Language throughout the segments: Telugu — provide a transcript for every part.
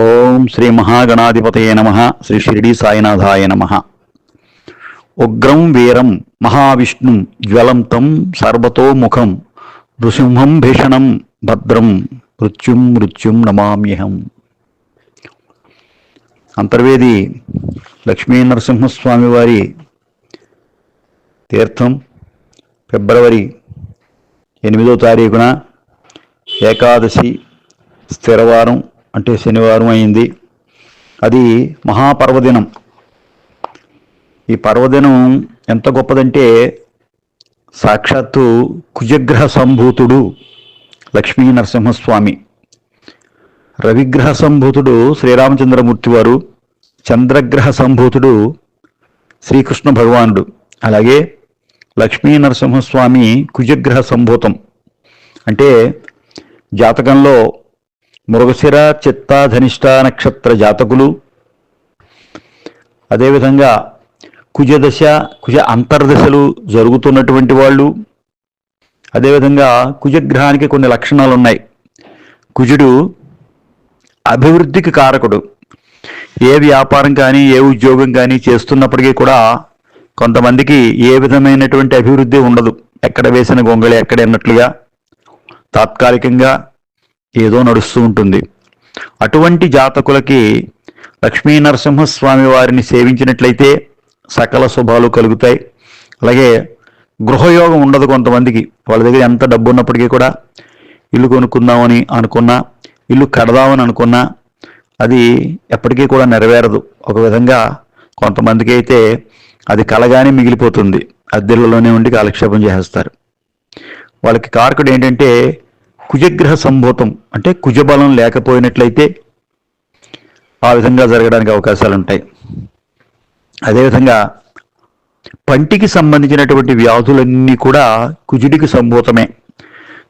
ఓం శ్రీ మహాగణాధిపతయ నమ. శ్రీ షిరిడి సాయినాథాయ నమ. ఉగ్రం వీరం మహావిష్ణుం జ్వలంతం సర్వతోముఖం నృసింహం భీషణం భద్రం మృత్యుం మృత్యుం నమామ్యహం. అంతర్వేది లక్ష్మీ నరసింహస్వామి వారి తీర్థం ఫిబ్రవరి ఎనిమిదో తారీఖున ఏకాదశి స్థిరవారం అంటే శనివారం అయింది. అది మహాపర్వదినం. ఈ పర్వదినం ఎంత గొప్పదంటే సాక్షాత్తు కుజగ్రహ సంభూతుడు లక్ష్మీ నరసింహస్వామి. రవిగ్రహ సంభూతుడు శ్రీరామచంద్రమూర్తి వారు చంద్రగ్రహ సంభూతుడు శ్రీకృష్ణ భగవానుడు. అలాగే లక్ష్మీ నరసింహస్వామి కుజగ్రహ సంభూతం. అంటే జాతకంలో మృగశిర చిత్తాధనిష్ట నక్షత్ర జాతకులు. అదేవిధంగా కుజదశ కుజ అంతర్దశలు జరుగుతున్నటువంటి వాళ్ళు. అదేవిధంగా కుజగ్రహానికి కొన్ని లక్షణాలు ఉన్నాయి కుజుడు అభివృద్ధికి కారకుడు. ఏ వ్యాపారం కానీ ఏ ఉద్యోగం కానీ చేస్తున్నప్పటికీ కూడా కొంతమందికి ఏ విధమైనటువంటి అభివృద్ధి ఉండదు. ఎక్కడ వేసిన గొంగళి ఎక్కడ అన్నట్లుగా తాత్కాలికంగా ఏదో నడుస్తూ ఉంటుంది. అటువంటి జాతకులకి లక్ష్మీ నరసింహస్వామి వారిని సేవించినట్లయితే సకల శుభాలు కలుగుతాయి. అలాగే గృహయోగం ఉండదు కొంతమందికి. వాళ్ళ దగ్గర ఎంత డబ్బు ఉన్నప్పటికీ కూడా ఇల్లు కొనుక్కుందామని అనుకున్నా ఇల్లు కడదామని అనుకున్నా అది ఎప్పటికీ కూడా నెరవేరదు. ఒక విధంగా కొంతమందికి అయితే అది కలగానే మిగిలిపోతుంది. అద్దెలలోనే ఉండి కాలక్షేపం చేసేస్తారు. వాళ్ళకి కారకుడు ఏంటంటే కుజగ్రహ సంభూతం అంటే కుజబలం లేకపోయినట్లయితే ఆ విధంగా జరగడానికి అవకాశాలు ఉంటాయి అదేవిధంగా పంటికి సంబంధించినటువంటి వ్యాధులన్నీ కూడా కుజుడికి సంభూతమే.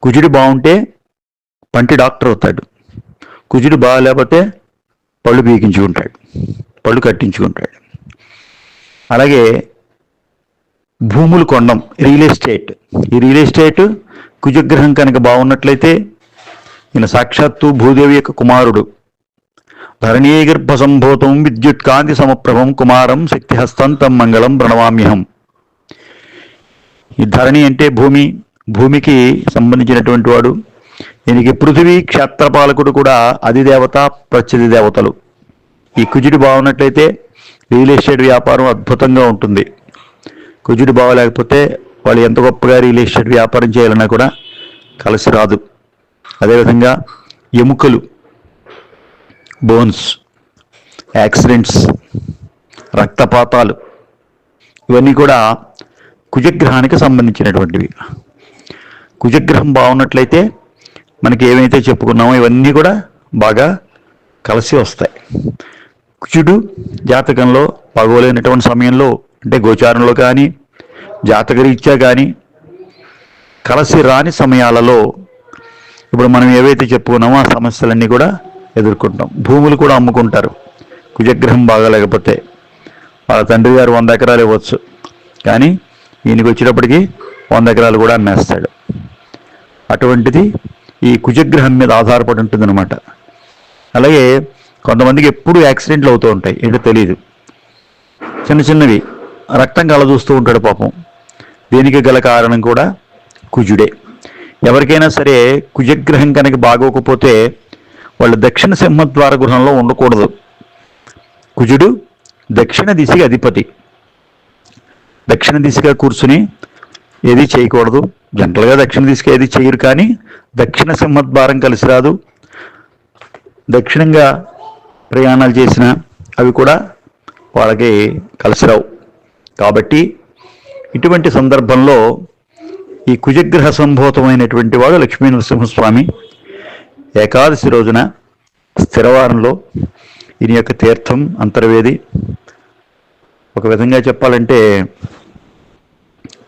కుజుడు బాగుంటే పంటి డాక్టర్ అవుతాడు. కుజుడు బాగాలేకపోతే పళ్ళు బీగించుకుంటాడు పళ్ళు కట్టించుకుంటాడు. అలాగే భూములు కొండం రియల్ ఎస్టేట్. ఈ రియల్ ఎస్టేట్ కుజగ్రహం కనుక బాగున్నట్లయితే ఈయన సాక్షాత్తు భూదేవి యొక్క కుమారుడు. ధరణీగర్భ సంభూతం విద్యుత్ కాంతి సమప్రభం కుమారం శక్తిహస్తం తం మంగళం ప్రణవామ్యహం ఈ ధరణి అంటే భూమి. భూమికి సంబంధించినటువంటి వాడు. దీనికి పృథివీ క్షేత్రపాలకుడు కూడా అధిదేవత ప్రత్యధి దేవతలు. ఈ కుజుడు బాగున్నట్లయితే రియల్ ఎస్టేట్ వ్యాపారం అద్భుతంగా ఉంటుంది. కుజుడు బాగలేకపోతే వాళ్ళు ఎంత గొప్పగా రియల్ ఎస్టేట్ వ్యాపారం చేయాలన్నా కూడా కలిసి రాదు. అదేవిధంగా ఎముకలు బోన్స్ యాక్సిడెంట్స్ రక్తపాతాలు ఇవన్నీ కూడా కుజగ్రహానికి సంబంధించినటువంటివి. కుజగ్రహం బాగున్నట్లయితే మనకి ఏమైతే చెప్పుకున్నామో ఇవన్నీ కూడా బాగా కలిసి వస్తాయి. కుజుడు జాతకంలో బాగోలేనటువంటి సమయంలో అంటే గోచారంలో కానీ జాతకరీత్యా కానీ కలిసి రాని సమయాలలో ఇప్పుడు మనం ఏవైతే చెప్పుకున్నామో ఆ సమస్యలన్నీ కూడా ఎదుర్కొంటాం. భూములు కూడా అమ్ముకుంటారు. కుజగ్రహం బాగాలేకపోతే వాళ్ళ తండ్రి గారు వంద ఎకరాలు ఇవ్వచ్చు. కానీ ఈయనకి వచ్చేటప్పటికి వంద ఎకరాలు కూడా అమ్మేస్తాడు. అటువంటిది ఈ కుజగ్రహం మీద ఆధారపడి ఉంటుందన్నమాట. అలాగే కొంతమందికి ఎప్పుడు యాక్సిడెంట్లు అవుతూ ఉంటాయి. ఏంటో తెలియదు చిన్న చిన్నవి. రక్తం కళ చూస్తూ ఉంటాడు పాపం. దీనికి గల కారణం కూడా కుజుడే. ఎవరికైనా సరే కుజగ్రహం కనుక బాగోకపోతే వాళ్ళు దక్షిణ సింహద్వార గృహంలో ఉండకూడదు. కుజుడు దక్షిణ దిశకి అధిపతి. దక్షిణ దిశగా కూర్చుని ఏది చేయకూడదు. జనరల్గా దక్షిణ దిశగా ఏది చేయరు కానీ దక్షిణ సింహద్వారం కలిసి రాదు. దక్షిణంగా ప్రయాణాలు చేసిన అవి కూడా వాళ్ళకి కలిసి రావు. కాబట్టి ఇటువంటి సందర్భంలో ఈ కుజగ్రహ సంభూతమైనటువంటి వాడు లక్ష్మీ నరసింహస్వామి ఏకాదశి రోజున స్థిరవారంలో ఈయన యొక్క తీర్థం అంతర్వేది. ఒక విధంగా చెప్పాలంటే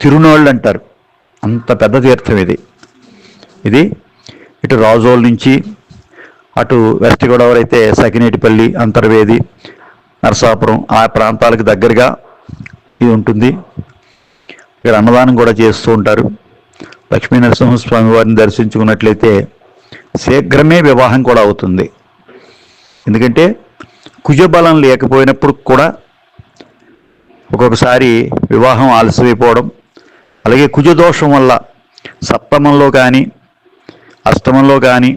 తిరునాళ్ళు అంటారు అంత పెద్ద తీర్థం ఇది. ఇది ఇటు రాజోల్ నుంచి అటు వెస్ట్ గోదావరి అయితే సకినేటిపల్లి అంతర్వేది నరసాపురం ఆ ప్రాంతాలకు దగ్గరగా ఇది ఉంటుంది. ఇక్కడ అన్నదానం కూడా చేస్తూ ఉంటారు. లక్ష్మీ నరసింహస్వామి వారిని దర్శించుకున్నట్లయితే శీఘ్రమే వివాహం కూడా అవుతుంది. ఎందుకంటే కుజబలం లేకపోయినప్పుడు కూడా ఒక్కొక్కసారి వివాహం ఆలస్యమైపోవడం అలాగే కుజదోషం వల్ల సప్తమంలో కానీ అష్టమంలో కానీ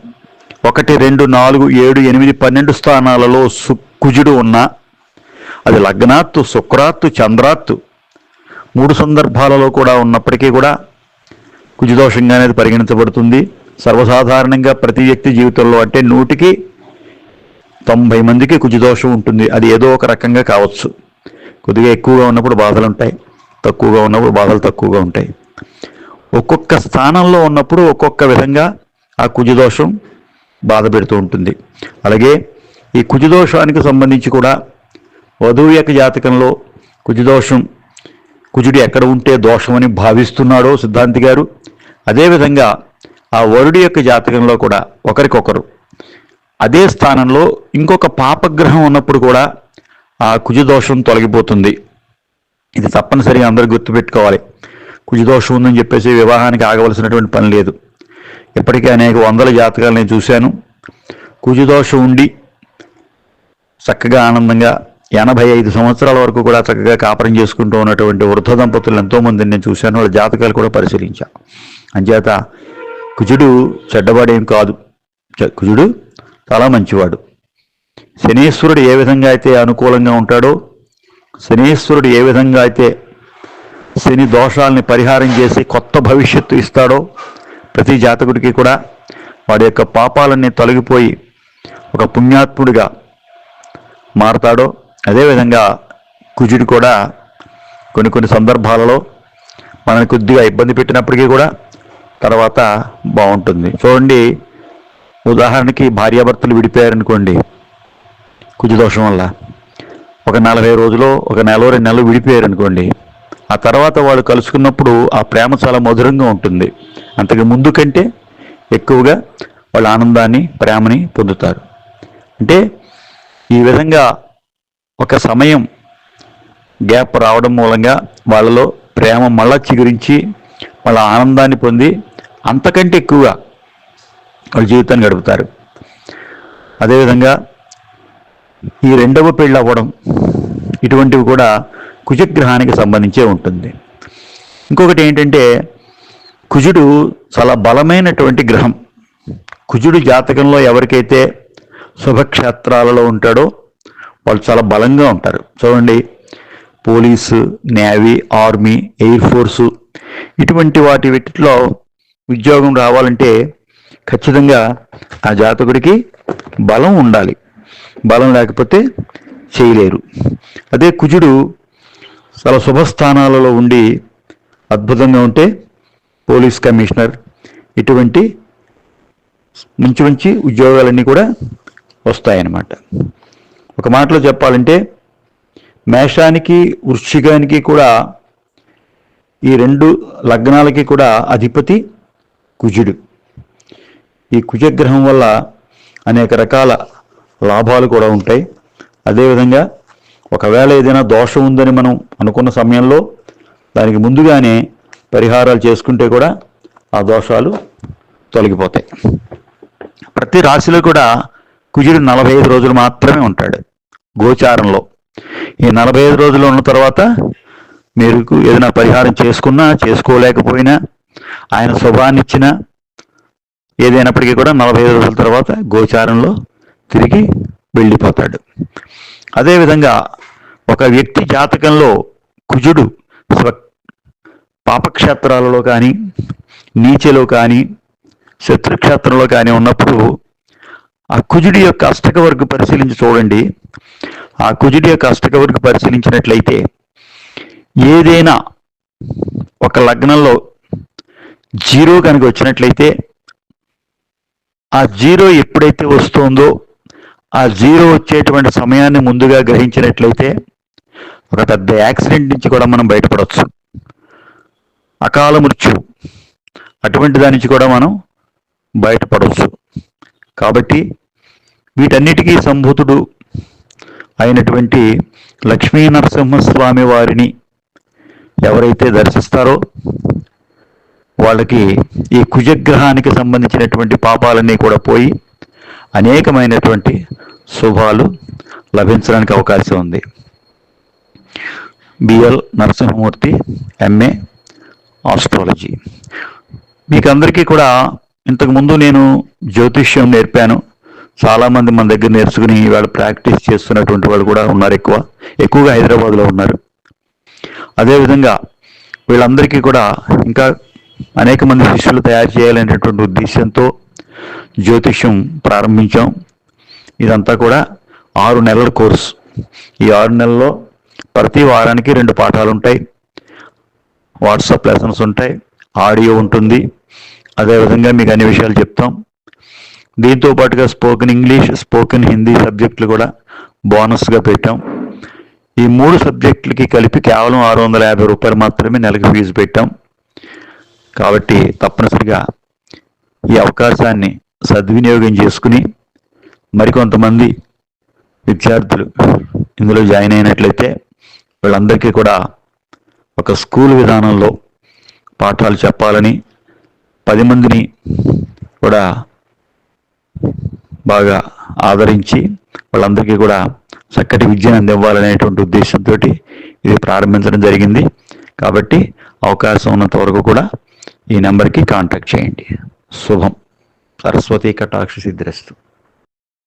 ఒకటి రెండు నాలుగు ఏడు ఎనిమిది పన్నెండు స్థానాలలో సు కుజుడు ఉన్నా అది లగ్నాత్తు శుక్రాత్తు చంద్రాత్తు మూడు సందర్భాలలో కూడా ఉన్నప్పటికీ కూడా కుజదోషంగా అనేది పరిగణించబడుతుంది. సర్వసాధారణంగా ప్రతి వ్యక్తి జీవితంలో అంటే నూటికి తొంభై మందికి కుజదోషం ఉంటుంది. అది ఏదో ఒక రకంగా కావచ్చు. కొద్దిగా ఎక్కువగా ఉన్నప్పుడు బాధలు ఉంటాయి. తక్కువగా ఉన్నప్పుడు బాధలు తక్కువగా ఉంటాయి. ఒక్కొక్క స్థానంలో ఉన్నప్పుడు ఒక్కొక్క విధంగా ఆ కుజదోషం బాధ పెడుతూ ఉంటుంది. అలాగే ఈ కుజదోషానికి సంబంధించి కూడా వధువు యొక్క జాతకంలో కుజదోషం కుజుడు ఎక్కడ ఉంటే దోషమని భావిస్తున్నాడో సిద్ధాంతి గారు. అదేవిధంగా ఆ వరుడి యొక్క జాతకంలో కూడా ఒకరికొకరు. అదే స్థానంలో ఇంకొక పాపగ్రహం ఉన్నప్పుడు కూడా ఆ కుజదోషం తొలగిపోతుంది. ఇది తప్పనిసరిగా అందరూ గుర్తుపెట్టుకోవాలి. కుజదోషం ఉందని చెప్పేసి వివాహానికి ఆగవలసినటువంటి పని లేదు. ఇప్పటికే అనేక వందల జాతకాలు నేను చూశాను. కుజదోషం ఉండి చక్కగా ఆనందంగా ఎనభై ఐదు సంవత్సరాల వరకు కూడా చక్కగా కాపురం చేసుకుంటూ ఉన్నటువంటి వృద్ధ దంపతులు ఎంతోమందిని నేను చూశాను. వాళ్ళ జాతకాలు కూడా పరిశీలించాను. అంచేత కుజుడు చెడ్డవాడేం కాదు. చ- కుజుడు చాలా మంచివాడు. శనీశ్వరుడు ఏ విధంగా అయితే అనుకూలంగా ఉంటాడో శనీశ్వరుడు ఏ విధంగా అయితే శని దోషాలని పరిహారం చేసి కొత్త భవిష్యత్తు ఇస్తాడో ప్రతి జాతకుడికి కూడా వాడి యొక్క పాపాలన్నీ తొలగిపోయి ఒక పుణ్యాత్ముడిగా మారతాడో అదేవిధంగా కుజుడు కూడా కొన్ని కొన్ని సందర్భాలలో మనని కొద్దిగా ఇబ్బంది పెట్టినప్పటికీ కూడా తర్వాత బాగుంటుంది. చూడండి ఉదాహరణకి భార్యాభర్తలు విడిపోయారనుకోండి కుజదోషం వల్ల. ఒక నలభై రోజులు ఒక నెల రెండు నెలలు విడిపోయారనుకోండి ఆ తర్వాత వాళ్ళు కలుసుకున్నప్పుడు ఆ ప్రేమ చాలా మధురంగా ఉంటుంది. అంతకు ముందు కంటే ఎక్కువగా వాళ్ళ ఆనందాన్ని ప్రేమని పొందుతారు. అంటే ఈ విధంగా ఒక సమయం గ్యాప్ రావడం మూలంగా వాళ్ళలో ప్రేమ మళ్ళా చిగురించి వాళ్ళ ఆనందాన్ని పొంది అంతకంటే ఎక్కువగా వాళ్ళ జీవితాన్ని గడుపుతారు. అదేవిధంగా ఈ రెండవ పెళ్ళి అవ్వడం ఇటువంటివి కూడా కుజగ్రహానికి సంబంధించే ఉంటుంది. ఇంకొకటి ఏంటంటే కుజుడు చాలా బలమైనటువంటి గ్రహం. కుజుడు జాతకంలో ఎవరికైతే శుభక్షేత్రాలలో ఉంటాడో వాళ్ళు చాలా బలంగా ఉంటారు. చూడండి police navy army air force ఇటువంటి వాటి వీటిలో ఉద్యోగం రావాలంటే ఖచ్చితంగా ఆ జాతకుడికి బలం ఉండాలి. బలం లేకపోతే చేయలేరు. అదే కుజుడు చాలా శుభస్థానాలలో ఉండి అద్భుతంగా ఉంటే పోలీస్ కమిషనర్ ఇటువంటి మంచి మంచి ఉద్యోగాలన్నీ కూడా వస్తాయన్నమాట. ఒక మాటలో చెప్పాలంటే మేషానికి వృశ్చికానికి కూడా ఈ రెండు లగ్నాలకి కూడా అధిపతి కుజుడు. ఈ కుజగ్రహం వల్ల అనేక రకాల లాభాలు కూడా ఉంటాయి. అదేవిధంగా ఒకవేళ ఏదైనా దోషం ఉందని మనం అనుకున్న సమయంలో దానికి ముందుగానే పరిహారాలు చేసుకుంటే కూడా ఆ దోషాలు తొలగిపోతాయి. ప్రతి రాశిలో కూడా కుజుడు నలభై ఐదు రోజులు మాత్రమే ఉంటాడు గోచారంలో. ఈ నలభై ఐదు రోజులు ఉన్న తర్వాత మీరు ఏదైనా పరిహారం చేసుకున్నా చేసుకోలేకపోయినా ఆయన శుభాన్నిచ్చినా ఏదైనప్పటికీ కూడా నలభై ఐదు రోజుల తర్వాత గోచారంలో తిరిగి వెళ్ళిపోతాడు. అదేవిధంగా ఒక వ్యక్తి జాతకంలో కుజుడు స్వ పాపక్షేత్రాలలో కానీ నీచెలో కానీ శత్రుక్షేత్రంలో కానీ ఉన్నప్పుడు ఆ కుజుడి యొక్క అష్టక వర్గ పరిశీలించి చూడండి. ఆ కుజుడి యొక్క అష్టక వర్గ పరిశీలించినట్లయితే ఏదైనా ఒక లగ్నంలో జీరో కనుక వచ్చినట్లయితే ఆ జీరో ఎప్పుడైతే వస్తుందో ఆ జీరో వచ్చేటువంటి సమయాన్ని ముందుగా గ్రహించినట్లయితే ఒక పెద్ద యాక్సిడెంట్ నుంచి కూడా మనం బయటపడవచ్చు అకాల మృత్యు అటువంటి దాని నుంచి కూడా మనం బయటపడవచ్చు కాబట్టి వీటన్నిటికీ సంభూతుడు అయినటువంటి లక్ష్మీ నరసింహస్వామి వారిని ఎవరైతే దర్శిస్తారో వాళ్ళకి ఈ కుజగ్రహానికి సంబంధించినటువంటి పాపాలన్నీ కూడా పోయి అనేకమైనటువంటి శుభాలు లభించడానికి అవకాశం ఉంది. BL Narasimhamurthy MA astrology. మీకు అందరికీ కూడా ఇంతకుముందు నేను జ్యోతిష్యం నేర్పాను. చాలామంది మన దగ్గర నేర్చుకుని ఇవాళ ప్రాక్టీస్ చేస్తున్నటువంటి వాళ్ళు కూడా ఉన్నారు ఎక్కువ. ఎక్కువగా హైదరాబాద్లో ఉన్నారు. అదేవిధంగా వీళ్ళందరికీ కూడా ఇంకా అనేక మంది శిష్యులు తయారు చేయాలనేటువంటి ఉద్దేశంతో జ్యోతిష్యం ప్రారంభించాం. ఇదంతా కూడా ఆరు నెలల కోర్సు. ఈ ఆరు నెలల్లో ప్రతి వారానికి రెండు పాఠాలు ఉంటాయి వాట్సాప్ లెసన్స్ ఉంటాయి. ఆడియో ఉంటుంది. అదేవిధంగా మీకు అన్ని విషయాలు చెప్తాం. దీంతో పాటుగా స్పోకెన్ ఇంగ్లీష్ స్పోకెన్ హిందీ సబ్జెక్టులు కూడా బోనస్గా పెట్టాం. ఈ మూడు సబ్జెక్టులకి కలిపి కేవలం ఆరు వందల యాభై రూపాయలు మాత్రమే నెలకు ఫీజు పెట్టాం. కాబట్టి తప్పనిసరిగా ఈ అవకాశాన్ని సద్వినియోగం చేసుకుని మరికొంతమంది విద్యార్థులు ఇందులో జాయిన్ అయినట్లయితే వీళ్ళందరికీ కూడా ఒక స్కూల్ విధానంలో పాఠాలు చెప్పాలని పది మందిని కూడా బాగా ఆదరించి వాళ్ళందరికీ కూడా చక్కటి విద్యను అందివ్వాలనేటువంటి ఉద్దేశంతో ఇది ప్రారంభించడం జరిగింది. కాబట్టి అవకాశం ఉన్నంత వరకు కూడా ఈ నెంబర్కి కాంటాక్ట్ చేయండి. శుభం. సరస్వతి కటాక్ష సిద్ధిరస్తు.